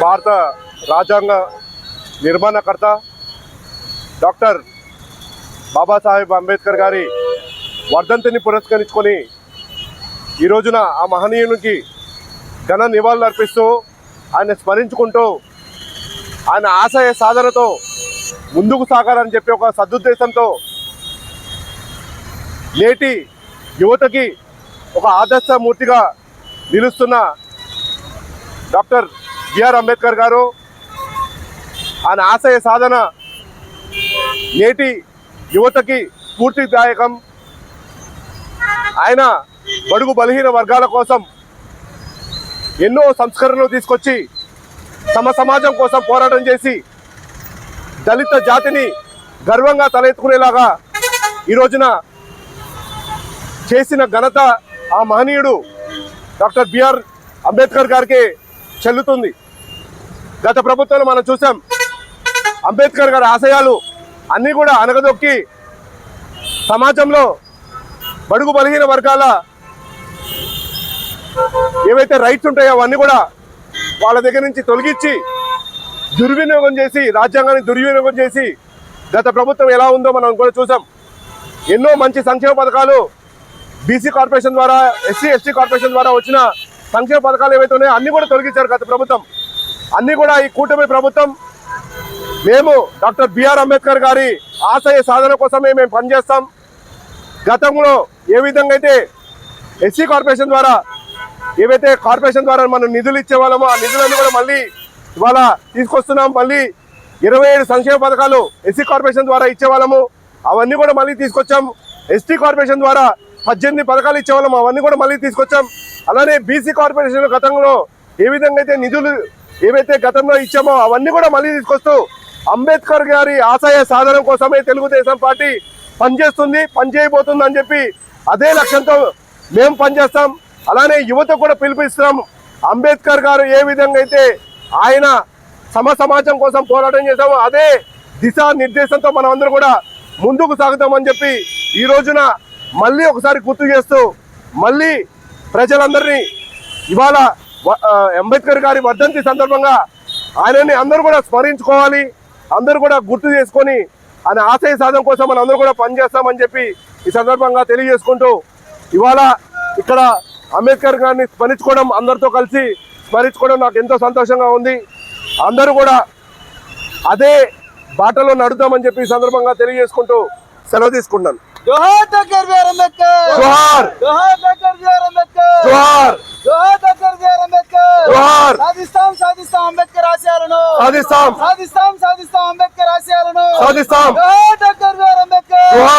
భారత రాజ్యాంగ నిర్మాణకర్త డాక్టర్ బాబాసాహెబ్ అంబేద్కర్ గారి వర్ధంతిని పురస్కరించుకొని ఈ రోజున ఆ మహనీయునికి ఘన నివాళులు అర్పిస్తూ ఆయన స్మరించుకుంటూ ఆయన ఆశయ సాధనతో ముందుకు సాగాలని చెప్పి ఒక సదుద్దేశంతో నేటి యువతకి ఒక ఆదర్శమూర్తిగా నిలుస్తున్న doctor B R Ambedkar garu ఆయన ఆశయ సాధన నేటి యువతకి స్ఫూర్తిదాయకం. ఆయన బడుగు బలహీన వర్గాల కోసం ఎన్నో సంస్కరణలు తీసుకొచ్చి తమ సమాజం కోసం పోరాటం చేసి దళిత జాతిని గర్వంగా తలెత్తుకునేలాగా ఈ రోజున చేసిన ఘనత ఆ మహనీయుడు డాక్టర్ బిఆర్ అంబేద్కర్ గారికి చెల్లుతుంది. గత ప్రభుత్వంలో మనం చూసాం అంబేద్కర్ గారి ఆశయాలు అన్నీ కూడా అనగదొక్కి సమాజంలో బడుగు బలహీన వర్గాల ఏవైతే రైట్స్ ఉంటాయో అవన్నీ కూడా వాళ్ళ దగ్గర నుంచి తొలగించి దుర్వినియోగం చేసి రాజ్యాంగాన్ని దుర్వినియోగం చేసి గత ప్రభుత్వం ఎలా ఉందో మనం కూడా చూసాం. ఎన్నో మంచి సంక్షేమ పథకాలు బీసీ కార్పొరేషన్ ద్వారా ఎస్సీ ఎస్టీ కార్పొరేషన్ ద్వారా వచ్చిన సంక్షేమ పథకాలు ఏవైతే ఉన్నాయో అన్నీ కూడా తొలగించారు గత ప్రభుత్వం. అన్నీ కూడా ఈ కూటమి ప్రభుత్వం. మేము డాక్టర్ బిఆర్ అంబేద్కర్ గారి ఆశయ సాధన కోసమే మేము పనిచేస్తాం. గతంలో ఏ విధంగా అయితే ఎస్సీ కార్పొరేషన్ ద్వారా ఏవైతే కార్పొరేషన్ ద్వారా మనం నిధులు ఇచ్చే వాళ్ళమో ఆ నిధులన్నీ కూడా మళ్ళీ ఇవాళ తీసుకొస్తున్నాం. మళ్ళీ ఇరవై ఏడు సంక్షేమ పథకాలు ఎస్సీ కార్పొరేషన్ ద్వారా ఇచ్చేవాళ్ళము. అవన్నీ కూడా మళ్ళీ తీసుకొచ్చాం. ఎస్టీ కార్పొరేషన్ ద్వారా పద్దెనిమిది పథకాలు ఇచ్చేవాళ్ళము అవన్నీ కూడా మళ్ళీ తీసుకొచ్చాం. అలానే బీసీ కార్పొరేషన్ గతంలో ఏ విధంగా అయితే నిధులు ఏవైతే గతంలో ఇచ్చామో అవన్నీ కూడా మళ్ళీ తీసుకొస్తూ అంబేద్కర్ గారి ఆశయ సాధన కోసమే తెలుగుదేశం పార్టీ పనిచేస్తుంది పనిచేయబోతుంది అని చెప్పి అదే లక్ష్యంతో మేము పనిచేస్తాం. అలానే యువత కూడా పిలిపిస్తాం అంబేద్కర్ గారు ఏ విధంగా అయితే ఆయన సమ సమాజం కోసం పోరాటం చేశామో అదే దిశా నిర్దేశంతో మనం అందరూ కూడా ముందుకు సాగుతామని చెప్పి ఈ రోజున మళ్ళీ ఒకసారి గుర్తు చేస్తూ మళ్ళీ ప్రజలందరినీ ఇవాళ అంబేద్కర్ గారి వర్ధంతి సందర్భంగా ఆయనని అందరూ కూడా స్మరించుకోవాలి అందరూ కూడా గుర్తు చేసుకొని ఆయన ఆశయ సాధన కోసం మనం అందరూ కూడా పనిచేస్తామని చెప్పి ఈ సందర్భంగా తెలియజేసుకుంటూ ఇవాళ ఇక్కడ అంబేద్కర్ గారిని స్మరించుకోవడం అందరితో కలిసి స్మరించుకోవడం నాకు ఎంతో సంతోషంగా ఉంది. అందరూ కూడా అదే బాటలో నడుద్దామని చెప్పి ఈ సందర్భంగా తెలియజేసుకుంటూ సెలవు తీసుకుంటాను జోహార్ డాక్టర్ బిఆర్ అంబేద్కర్. జోహార్. జోహార్ డాక్టర్ బిఆర్ అంబేద్కర్. జోహార్. జోహార్ డాక్టర్ బిఆర్ అంబేద్కర్. జోహార్. సాధిస్తాం సాధిస్తాం అంబేద్కర్ ఆశయాలను. సాధిస్తాం. సాధిస్తాం సాధిస్తాం అంబేద్కర్ ఆశయాలను. సాధిస్తాం. జోహార్ డాక్టర్ బిఆర్ అంబేద్కర్. జోహార్.